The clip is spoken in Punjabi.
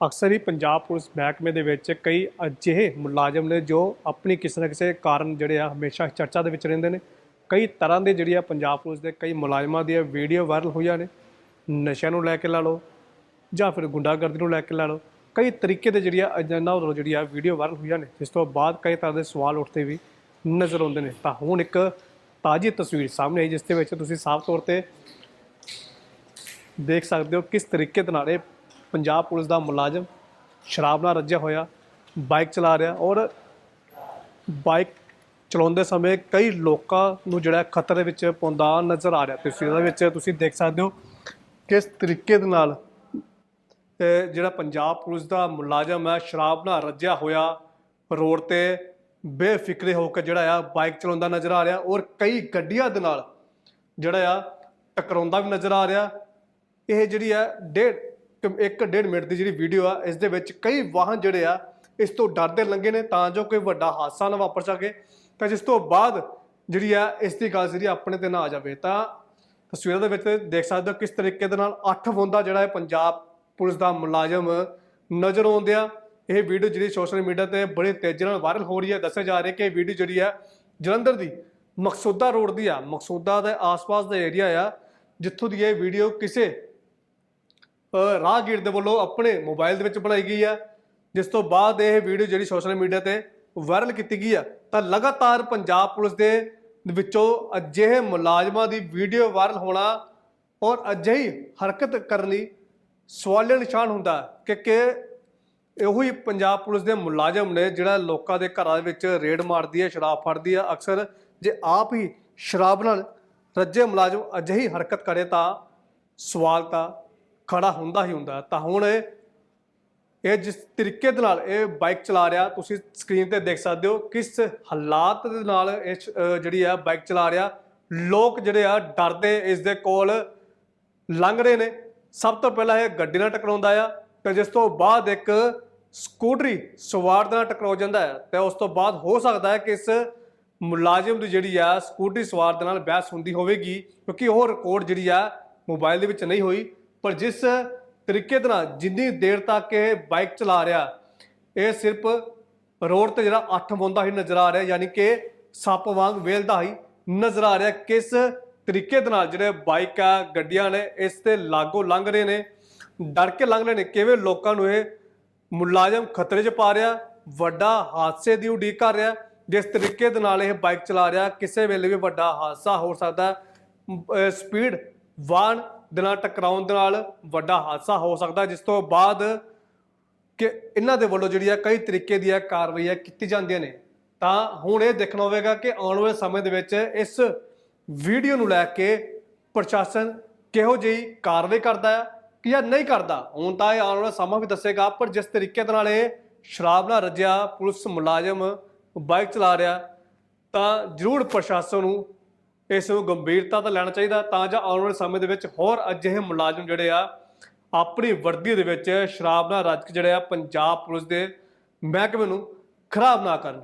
ਅਕਸਰ ਹੀ ਪੰਜਾਬ ਪੁਲਿਸ ਮਹਿਕਮੇ ਦੇ ਵਿੱਚ ਕਈ ਅਜਿਹੇ ਮੁਲਾਜ਼ਮ ਨੇ ਜੋ ਆਪਣੀ ਕਿਸੇ ਨਾ ਕਿਸੇ ਕਾਰਨ ਜਿਹੜੇ ਆ ਹਮੇਸ਼ਾ ਚਰਚਾ ਦੇ ਵਿੱਚ ਰਹਿੰਦੇ ਨੇ। ਕਈ ਤਰ੍ਹਾਂ ਦੇ ਜਿਹੜੀ ਆ ਪੰਜਾਬ ਪੁਲਿਸ ਦੇ ਕਈ ਮੁਲਾਜ਼ਮਾਂ ਦੀਆਂ ਵੀਡੀਓ ਵਾਇਰਲ ਹੋਈਆਂ ਨੇ। ਨਸ਼ਿਆਂ ਨੂੰ ਲੈ ਕੇ ਲਾ ਲਓ ਜਾਂ ਫਿਰ ਗੁੰਡਾਗਰਦੀ ਨੂੰ ਲੈ ਕੇ ਲਾ ਲਓ। ਕਈ ਤਰੀਕੇ ਦੇ ਜਿਹੜੀਆਂ ਅਜੰਨਾ ਵੱਲੋਂ ਜਿਹੜੀ ਆ ਵੀਡੀਓ ਵਾਇਰਲ ਹੋਈਆਂ ਨੇ, ਜਿਸ ਤੋਂ ਬਾਅਦ ਕਈ ਤਰ੍ਹਾਂ ਦੇ ਸਵਾਲ ਉੱਠਦੇ ਵੀ ਨਜ਼ਰ ਆਉਂਦੇ ਨੇ। ਤਾਂ ਹੁਣ ਇੱਕ ਤਾਜ਼ੀ ਤਸਵੀਰ ਸਾਹਮਣੇ ਆਈ, ਜਿਸ ਦੇ ਵਿੱਚ ਤੁਸੀਂ ਸਾਫ਼ ਤੌਰ ਤੇ ਦੇਖ ਸਕਦੇ ਹੋ ਕਿਸ ਤਰੀਕੇ ਦੇ ਨਾਲ ਇਹ ਪੰਜਾਬ ਪੁਲਿਸ ਦਾ ਮੁਲਾਜ਼ਮ ਸ਼ਰਾਬ ਨਾਲ ਰੱਜਿਆ ਹੋਇਆ, ਬਾਈਕ ਚਲਾ ਰਿਹਾ ਔਰ ਬਾਈਕ ਚਲਾਉਂਦੇ ਸਮੇਂ ਕਈ ਲੋਕਾਂ ਨੂੰ ਜਿਹੜਾ ਖਤਰੇ ਵਿੱਚ ਪਾਉਂਦਾ ਨਜ਼ਰ ਆ ਰਿਹਾ। ਤਸਵੀਰਾਂ ਦੇ ਵਿੱਚ ਤੁਸੀਂ ਦੇਖ ਸਕਦੇ ਹੋ ਕਿਸ ਤਰੀਕੇ ਦੇ ਨਾਲ ਜਿਹੜਾ ਪੰਜਾਬ ਪੁਲਿਸ ਦਾ ਮੁਲਾਜ਼ਮ ਹੈ, ਸ਼ਰਾਬ ਨਾਲ ਰੱਜਿਆ ਹੋਇਆ, ਰੋਡ ਤੇ ਬੇਫਿਕਰੇ ਹੋ ਕੇ ਜਿਹੜਾ ਆ ਬਾਈਕ ਚਲਾਉਂਦਾ ਨਜ਼ਰ ਆ ਰਿਹਾ ਔਰ ਕਈ ਗੱਡੀਆਂ ਦੇ ਨਾਲ ਜਿਹੜਾ ਆ ਟਕਰਾਉਂਦਾ ਵੀ ਨਜ਼ਰ ਆ ਰਿਹਾ। ਇਹ ਜਿਹੜੀ ਆ ਡੇਢ ਇੱਕ ਡੇਢ ਮਿੰਟ ਦੀ ਜਿਹੜੀ ਵੀਡੀਓ ਆ, ਇਸ ਦੇ ਵਿੱਚ ਕਈ ਵਾਹਨ ਜਿਹੜੇ ਆ, ਇਸ ਤੋਂ ਡਰਦੇ ਲੰਗੇ ਨੇ, ਤਾਂ ਜੋ ਕੋਈ ਵੱਡਾ ਹਾਦਸਾ ਨਾ ਵਾਪਰ ਸਕੇ। ਤਾਂ ਜਿਸ ਤੋਂ ਬਾਅਦ ਜਿਹੜੀ ਆ, ਇਸ ਦੀ ਗੱਲ ਜਿਹੜੀ ਆਪਣੇ ਤੇ ਨਾ ਆ ਜਾਵੇ, ਤਾਂ ਤਸਵੀਰਾਂ ਦੇ ਵਿੱਚ ਦੇਖ ਸਕਦੇ ਹੋ ਕਿਸ ਤਰੀਕੇ ਦੇ ਨਾਲ ਅੱਠ ਬੰਦਾ ਜਿਹੜਾ ਹੈ ਪੰਜਾਬ ਪੁਲਿਸ ਦਾ ਮੁਲਾਜ਼ਮ ਨਜ਼ਰ ਆਉਂਦਿਆ ਇਹ ਵੀਡੀਓ ਜਿਹੜੀ ਸੋਸ਼ਲ ਮੀਡੀਆ ਤੇ ਬੜੇ ਤੇਜ਼ੀ ਨਾਲ ਵਾਇਰਲ ਹੋ ਰਹੀ ਹੈ। ਦੱਸਿਆ ਜਾ ਰਿਹਾ ਕਿ ਇਹ ਵੀਡੀਓ ਜਿਹੜੀ ਆ, ਜਲੰਧਰ ਦੀ ਮਕਸੂਦਾ ਰੋਡ ਦੀ ਆ। ਮਕਸੂਦਾ ਦੇ ਆਸ-ਪਾਸ ਦਾ ਏਰੀਆ ਆ, ਜਿੱਥੋਂ ਦੀ ਇਹ ਵੀਡੀਓ ਕਿਸੇ ਰਾਹਗੀਰ ਦੇ ਵੱਲੋਂ ਆਪਣੇ ਮੋਬਾਈਲ ਦੇ ਵਿੱਚ ਬਣਾਈ ਗਈ ਆ। ਜਿਸ ਤੋਂ ਬਾਅਦ ਇਹ ਵੀਡੀਓ ਜਿਹੜੀ ਸੋਸ਼ਲ ਮੀਡੀਆ ਤੇ ਵਾਇਰਲ ਕੀਤੀ ਗਈ ਆ, ਤਾਂ ਲਗਾਤਾਰ ਪੰਜਾਬ ਪੁਲਿਸ ਦੇ ਵਿੱਚੋਂ ਅਜਿਹੇ ਮੁਲਾਜ਼ਮਾਂ ਦੀ ਵੀਡੀਓ ਵਾਇਰਲ ਹੋਣਾ ਔਰ ਅਜਿਹੀ ਹਰਕਤ ਕਰਨੀ ਲਈ ਨਿਸ਼ਾਨ ਹੁੰਦਾ ਕਿ ਕਿ ਇਹੋ ਹੀ ਪੰਜਾਬ ਪੁਲਿਸ ਦੇ ਮੁਲਾਜ਼ਮ ਨੇ ਜਿਹੜਾ ਲੋਕਾਂ ਦੇ ਘਰਾਂ ਦੇ ਵਿੱਚ ਰੇਡ ਮਾਰਦੀ ਹੈ ਸ਼ਰਾਬ ਫੜਦੀ ਹੈ ਅਕਸਰ ਜੇ ਆਪ ਹੀ ਸ਼ਰਾਬ ਨਾਲ ਰੱਜੇ ਮੁਲਾਜ਼ਮ ਅਜਿਹੀ ਹਰਕਤ ਕਰੇ ਤਾਂ ਸਵਾਲ ਤਾਂ ਖੜਾ ਹੁੰਦਾ ਹੀ ਹੁੰਦਾ ਤਾਂ ਹੁਣ ਇਹ ਜਿਸ ਤਰੀਕੇ ਦੇ ਨਾਲ ਇਹ ਬਾਈਕ ਚਲਾ ਰਿਹਾ, ਤੁਸੀਂ ਸਕਰੀਨ ਤੇ ਦੇਖ ਸਕਦੇ ਹੋ ਕਿਸ ਹਾਲਾਤ ਦੇ ਨਾਲ ਇਹ ਜਿਹੜੀ ਆ ਬਾਈਕ ਚਲਾ ਰਿਹਾ। ਲੋਕ ਜਿਹੜੇ ਆ ਡਰਦੇ ਇਸ ਦੇ ਕੋਲ ਲੰਘ ਰਹੇ ਨੇ। ਸਭ ਤੋਂ ਪਹਿਲਾਂ ਇਹ ਗੱਡੀ ਨਾਲ ਟਕਰਾਉਂਦਾ ਆ, ਤੇ ਜਿਸ ਤੋਂ ਬਾਅਦ ਇੱਕ ਸਕੂਟਰੀ ਸਵਾਰ ਦੇ ਨਾਲ ਟਕਰਾ ਜਾਂਦਾ ਹੈ। ਤੇ ਉਸ ਤੋਂ ਬਾਅਦ ਹੋ ਸਕਦਾ ਹੈ ਕਿ ਇਸ ਮੁਲਾਜ਼ਮ ਦੀ ਜਿਹੜੀ ਆ ਸਕੂਟਰੀ ਸਵਾਰ ਦੇ ਨਾਲ ਬਹਿਸ ਹੁੰਦੀ ਹੋਵੇਗੀ, ਕਿਉਂਕਿ ਉਹ ਰਿਕਾਰਡ ਜਿਹੜੀ ਆ ਮੋਬਾਈਲ ਦੇ ਵਿੱਚ ਨਹੀਂ ਹੋਈ। ਪਰ ਜਿਸ ਤਰੀਕੇ ਦੇ ਨਾਲ ਜਿੰਨੀ ਦੇਰ ਤੱਕ ਇਹ ਬਾਈਕ ਚਲਾ ਰਿਹਾ, ਇਹ ਸਿਰਫ ਰੋਡ ਤੇ ਜਿਹੜਾ ਅੱਠ ਬੰਦਾ ਹੀ ਨਜ਼ਰ ਆ ਰਿਹਾ, ਯਾਨੀ ਕਿ ਸੱਪ ਵਾਂਗ ਵੇਲਦਾ ਹੀ ਨਜ਼ਰ ਆ ਰਿਹਾ। ਕਿਸ ਤਰੀਕੇ ਦੇ ਨਾਲ ਜਿਹੜੇ ਬਾਈਕ ਆ, ਗੱਡੀਆਂ ਨੇ, ਇਸ ਤੇ ਲਾਗੋ ਲੰਘ ਰਹੇ ਨੇ, ਡਰ ਕੇ ਲੰਘ ਰਹੇ ਨੇ, ਕਿਵੇਂ ਲੋਕਾਂ ਨੂੰ ਇਹ ਮੁਲਾਜ਼ਮ ਖਤਰੇ 'ਚ ਪਾ ਰਿਹਾ, ਵੱਡਾ ਹਾਦਸੇ ਦੀ ਉਡੀਕ ਕਰ ਰਿਹਾ, ਜਿਸ ਤਰੀਕੇ ਦੇ ਨਾਲ ਇਹ ਬਾਈਕ ਚਲਾ ਰਿਹਾ, ਕਿਸੇ ਵੇਲੇ ਵੀ ਵੱਡਾ ਹਾਦਸਾ ਹੋ ਸਕਦਾ। ਸਪੀਡ ਵਾਹਨ ਦੇ ਨਾਲ ਟਕਰਾਉਣ ਦੇ ਨਾਲ ਵੱਡਾ ਹਾਦਸਾ ਹੋ ਸਕਦਾ ਜਿਸ ਤੋਂ ਬਾਅਦ ਕਿ ਇਹਨਾਂ ਦੇ ਵੱਲੋਂ ਜਿਹੜੀ ਆ ਕਈ ਤਰੀਕੇ ਦੀਆਂ ਕਾਰਵਾਈਆਂ ਕੀਤੀ ਜਾਂਦੀਆਂ ਨੇ। ਤਾਂ ਹੁਣ ਇਹ ਦੇਖਣਾ ਹੋਵੇਗਾ ਕਿ ਆਉਣ ਵਾਲੇ ਸਮੇਂ ਦੇ ਵਿੱਚ ਇਸ ਵੀਡੀਓ ਨੂੰ ਲੈ ਕੇ ਪ੍ਰਸ਼ਾਸਨ ਕਿਹੋ ਜਿਹੀ ਕਾਰਵਾਈ ਕਰਦਾ ਹੈ ਕਿ ਜਾਂ ਨਹੀਂ ਕਰਦਾ। ਹੁਣ ਤਾਂ ਇਹ ਆਉਣ ਵਾਲਾ ਸਮਾਂ ਵੀ ਦੱਸੇਗਾ, ਪਰ ਜਿਸ ਤਰੀਕੇ ਦੇ ਨਾਲ ਇਹ ਸ਼ਰਾਬ ਨਾਲ ਰੱਜਿਆ ਪੁਲਿਸ ਮੁਲਾਜ਼ਮ ਬਾਈਕ ਚਲਾ ਰਿਹਾ, ਤਾਂ ਜ਼ਰੂਰ ਪ੍ਰਸ਼ਾਸਨ ਨੂੰ ਇਸ ਨੂੰ ਗੰਭੀਰਤਾ ਤਾਂ ਲੈਣਾ ਚਾਹੀਦਾ, ਤਾਂ ਜੋ ਆਉਣ ਵਾਲੇ ਸਮੇਂ ਦੇ ਵਿੱਚ ਹੋਰ ਅਜਿਹੇ ਮੁਲਾਜ਼ਮ ਜਿਹੜੇ ਆ, ਆਪਣੀ ਵਰਦੀ ਦੇ ਵਿੱਚ ਸ਼ਰਾਬ ਨਾਲ ਰੱਜ ਕੇ ਜਿਹੜੇ ਆ ਪੰਜਾਬ ਪੁਲਿਸ ਦੇ ਮਹਿਕਮੇ ਨੂੰ ਖਰਾਬ ਨਾ ਕਰਨ।